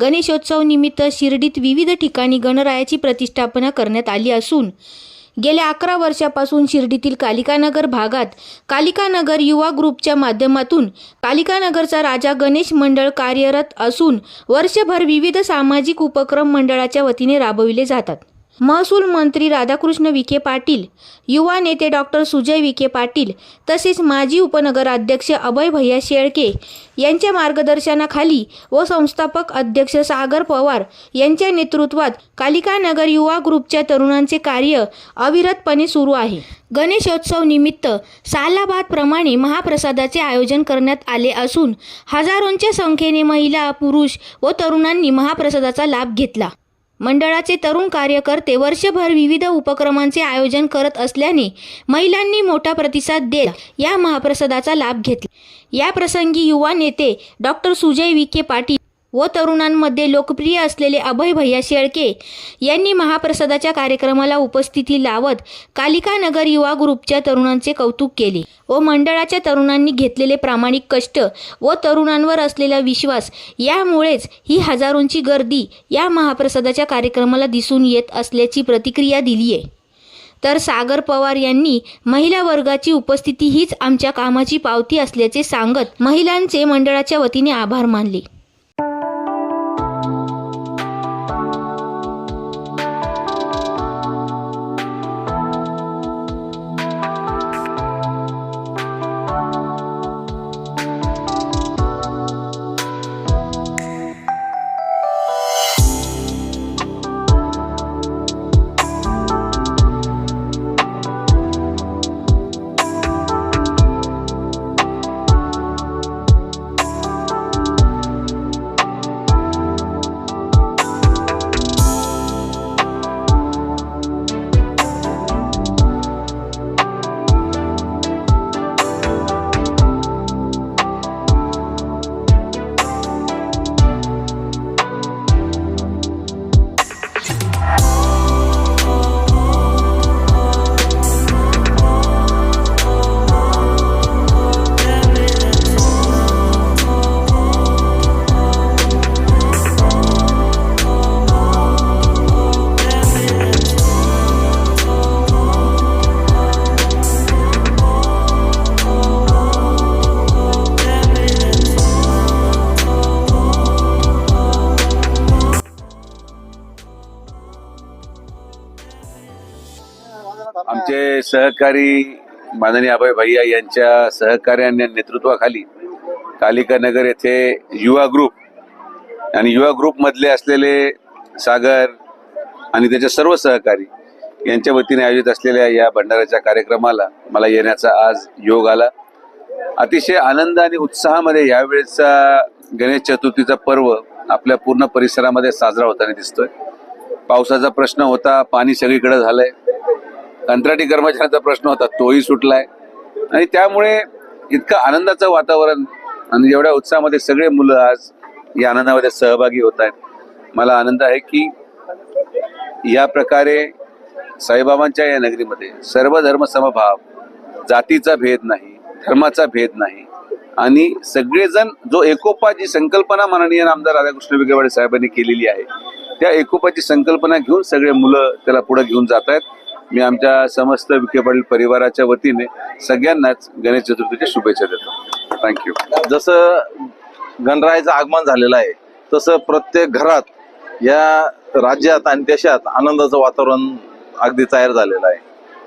गणेशोत्सव निमित्त शिर्डीत विविध ठिकाणी गणरायाची प्रतिष्ठापना करण्यात आली असून गेल्या अकरा वर्षापासून शिर्डीतील कालिकानगर भागात कालिकानगर युवा ग्रुपच्या माध्यमातून कालिकानगरचा राजा गणेश मंडळ कार्यरत असून वर्षभर विविध सामाजिक उपक्रम मंडळाच्या वतीने राबविले जातात. महसूल मंत्री राधाकृष्ण विखे पाटील युवा नेते डॉक्टर सुजय विखे पाटील तसेच माजी उपनगराध्यक्ष अभय भैया शेळके यांच्या मार्गदर्शनाखाली व संस्थापक अध्यक्ष सागर पवार यांच्या नेतृत्वात कालिकानगर युवा ग्रुपच्या तरुणांचे कार्य अविरतपणे सुरू आहे. गणेशोत्सव निमित्त सालाबादप्रमाणे महाप्रसादाचे आयोजन करण्यात आले असून हजारोंच्या संख्येने महिला पुरुष व तरुणांनी महाप्रसादाचा लाभ घेतला. मंडळाचे तरुण कार्यकर्ते वर्षभर विविध उपक्रमांचे आयोजन करत असल्याने महिलांनी मोठा प्रतिसाद देत या महाप्रसादाचा लाभ घेतला. या प्रसंगी युवा नेते डॉक्टर सुजय विखे पाटील व तरुणांमध्ये लोकप्रिय असलेले अभय भैया शेळके यांनी महाप्रसादाच्या कार्यक्रमाला उपस्थिती लावत कालिका नगर युवा ग्रुपच्या तरुणांचे कौतुक केले व मंडळाच्या तरुणांनी घेतलेले प्रामाणिक कष्ट व तरुणांवर असलेला विश्वास यामुळेच ही हजारोंची गर्दी या महाप्रसादाच्या कार्यक्रमाला दिसून येत असल्याची प्रतिक्रिया दिली आहे. तर सागर पवार यांनी महिला वर्गाची उपस्थिती हीच आमच्या कामाची पावती असल्याचे सांगत महिलांचे मंडळाच्या वतीने आभार मानले. आमचे सहकारी माननीय अभय भैया यांच्या सहकार्याने नेतृत्वाखाली कालिका नगर येथे युवा ग्रुप आणि युवा ग्रुपमधले असलेले सागर आणि त्याचे सर्व सहकारी यांच्या वतीने आयोजित असलेल्या या भंडाऱ्याच्या कार्यक्रमाला मला येण्याचा आज योग आला. अतिशय आनंद आणि उत्साहामध्ये यावेळेचा गणेश चतुर्थीचा पर्व आपल्या पूर्ण परिसरामध्ये साजरा होताना दिसतोय. पावसाचा प्रश्न होता पाणी सगळीकडे झालंय. कंत्राटी कर्मचाऱ्यांचा प्रश्न होता तोही सुटलाय. आणि त्यामुळे इतकं आनंदाचं वातावरण आणि एवढ्या उत्साहामध्ये सगळे मुलं आज या आनंदामध्ये सहभागी होत आहेत. मला आनंद आहे की या प्रकारे साईबाबांच्या या नगरीमध्ये सर्व धर्म समभाव जातीचा भेद नाही धर्माचा भेद नाही आणि सगळेजण जो एकोपा जी संकल्पना माननीय आमदार राधाकृष्ण विखेवाडे साहेबांनी केलेली आहे त्या एकोपाची संकल्पना घेऊन सगळे मुलं त्याला पुढे घेऊन जात आहेत. मी आमच्या समस्त विखे पाटील परिवाराच्या वतीने सगळ्यांनाच गणेश चतुर्थीच्या शुभेच्छा देतो. थँक्यू जसं गणरायाचं आगमन झालेलं आहे तसं प्रत्येक घरात या राज्यात आणि देशात आनंदाचं वातावरण अगदी तयार झालेलं आहे.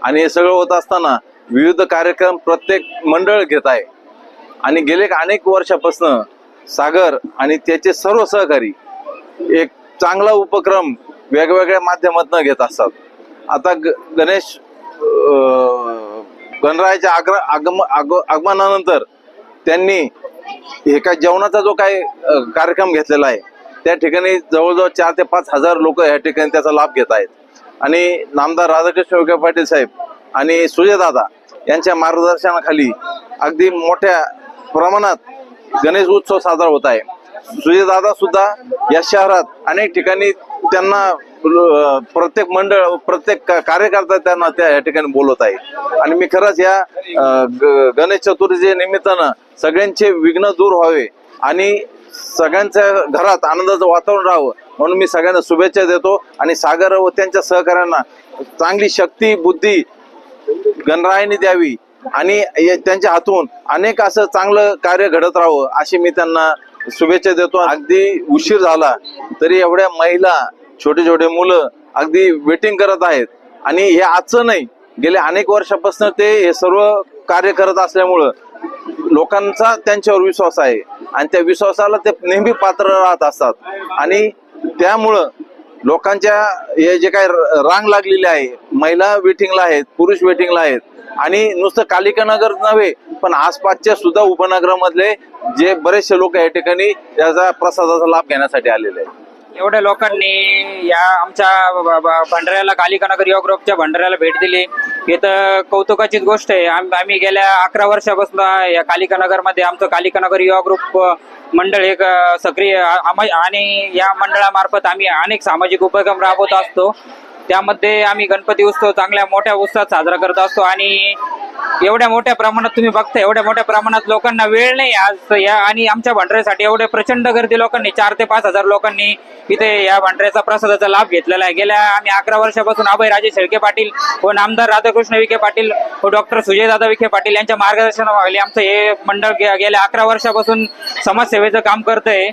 आणि हे सगळं होत असताना विविध कार्यक्रम प्रत्येक मंडळ घेत आहे. आणि गेले अनेक वर्षापासून सागर आणि त्याचे सर्व सहकारी एक चांगला उपक्रम वेगवेगळ्या माध्यमातून घेत असतात. आता ग- गणेश गणरायाच्या आग्र आगम आग- आगमनानंतर त्यांनी एका जेवणाचा जो काही कार्यक्रम घेतलेला आहे त्या ठिकाणी जवळजवळ चार ते पाच हजार लोक या ठिकाणी त्याचा लाभ घेत आहेत. आणि नामदार राधाकृष्ण विखे पाटील साहेब आणि सुजयदादा यांच्या मार्गदर्शनाखाली अगदी मोठ्या प्रमाणात गणेश उत्सव साजरा होत आहे. सुजयदादा सुद्धा या शहरात अनेक ठिकाणी त्यांना प्रत्येक मंडळ प्रत्येक का- कार्यकर्ता त्यांना त्या या ठिकाणी बोलत आहे. आणि मी खरंच या ग- गणेश चतुर्थी निमित्तानं सगळ्यांचे विघ्न दूर व्हावे आणि सगळ्यांच्या घरात आनंदाचं वातावरण राहावं म्हणून मी सगळ्यांना शुभेच्छा देतो आणि सागर व त्यांच्या सहकाऱ्यांना चांगली शक्ती बुद्धी गणरायाने द्यावी आणि त्यांच्या हातून अनेक असं चांगलं कार्य घडत राहावं अशी मी त्यांना शुभेच्छा देतो. अगदी उशीर झाला तरी एवढ्या महिला छोटे छोटे मुलं अगदी वेटिंग करत आहेत. आणि हे आजचं नाही गेल्या अनेक वर्षापासून ते हे सर्व कार्य करत असल्यामुळं लोकांचा त्यांच्यावर विश्वास आहे. आणि त्या विश्वासाला ते नेहमी पात्र राहत असतात. आणि त्यामुळं लोकांच्या हे जे काही र- रांग लागलेली आहे महिला वेटिंगला आहेत पुरुष वेटिंगला आहेत आणि नुसतं कालिकानगर नव्हे पण आसपासच्या सुद्धा उपनगरामधले जे बरेचसे लोक या ठिकाणी याचा प्रसादाचा लाभ घेण्यासाठी आलेले आहेत. एवढ्या लोकांनी या आमच्या भंडऱ्याला भंडाऱ्याला कालिका नगर युवा ग्रुपच्या भंडाऱ्याला भेट दिली. हे तर कौतुकाचीच गोष्ट आहे. आम- आम्ही गेल्या अकरा वर्षापासून या कालिकानगरमध्ये आमचं कालिका नगर युवा ग्रुप मंडळ एक सक्रिय आणि या मंडळामार्फत आम्ही अनेक सामाजिक उपक्रम राबवत असतो. त्यामध्ये आम्ही गणपती उत्सव चांगल्या मोठ्या उत्साहात साजरा करत असतो आणि एवढ्या मोठ्या प्रमाणात तुम्ही बघता एवढ्या मोठ्या प्रमाणात लोकांना वेळ नाही आज या आणि आमच्या भांडऱ्यासाठी एवढे प्रचंड गर्दी लोकांनी चार ते पाच हजार लोकांनी इथे या भांडऱ्याचा प्रसादाचा लाभ घेतलेला आहे. गेल्या आम्ही अकरा वर्षापासून अभयराजे शेळके पाटील व नामदार राधाकृष्ण विखे पाटील व डॉक्टर सुजयदादा विखे पाटील यांच्या मार्गदर्शनाखाली आमचं हे मंडळ गे- गेल्या अकरा वर्षापासून समाजसेवेचं काम करतंय.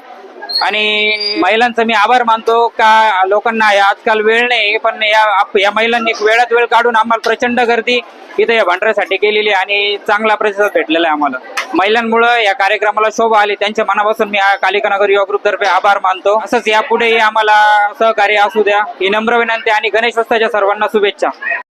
आणि महिलांचा मी आभार मानतो का लोकांना आजकाल वेळ नाही पण या या महिलांनी वेळात वेळ काढून आम्हाला प्रचंड गर्दी इथे या भांडऱ्यासाठी केलेली आणि चांगला प्रतिसाद भेटलेला आहे आम्हाला. महिलांमुळं या कार्यक्रमाला शोभा आली त्यांच्या मनापासून मी कालिकानगर कालिका नगर युवा ग्रुपतर्फे आभार मानतो. असंच यापुढेही आम्हाला सहकार्य असू द्या. ही नम्र विनंती आणि गणेश सर्वांना शुभेच्छा.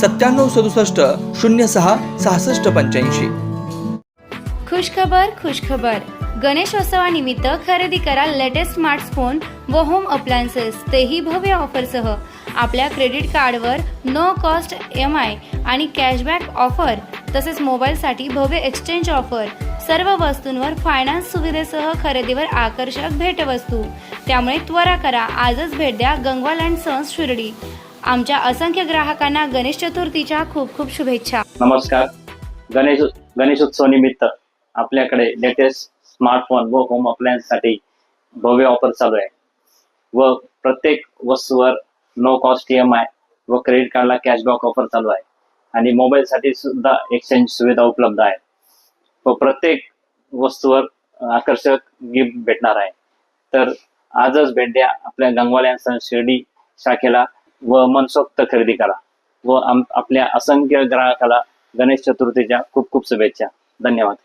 सत्त्याण्णव सदुसष्ट शून्य सहा सहासष्ट पंच्याऐंशी. खुशखबर खुशखबर. गणेशोत्सवानिमित्त खरेदी करा लेटेस्ट स्मार्टफोन व होम अप्लायन्सेस तेही भव्य ऑफरसह. आपल्या क्रेडिट कार्डवर नो कॉस्ट एम आय आणि कॅशबॅक ऑफर तसेच मोबाईलसाठी भव्य एक्सचेंज ऑफर सर्व वस्तूंवर फायनान्स सुविधेसह खरेदीवर आकर्षक भेटवस्तू. त्यामुळे त्वरा करा. आजच भेट द्या गंगवाल अँड सन्स शिर्डी. आमच्या असंख्य ग्राहकांना गणेश चतुर्थीच्या खूप खूप शुभेच्छा. नमस्कार. गणेश गणेशोत्सव निमित्त आपल्याकडे लेटेस्ट स्मार्टफोन व होम अप्लायन्ससाठी भव्य ऑफर चालू आहे. व प्रत्येक वस्तूवर no cost E M I व क्रेडिट कार्डला कॅशबॅक ऑफर चालू आहे. आणि मोबाईल साठी सुद्धा एक्सचेंज सुविधा उपलब्ध आहे. व प्रत्येक वस्तूवर आकर्षक गिफ्ट भेटणार आहे. तर आजच भेट द्या आपल्या गंगवाल्या शिर्डी शाखेला. व मनसोक्त खरेदी करा. व आपल्या असंख्य ग्राहकाला गणेश चतुर्थीच्या खूप खूप शुभेच्छा. धन्यवाद.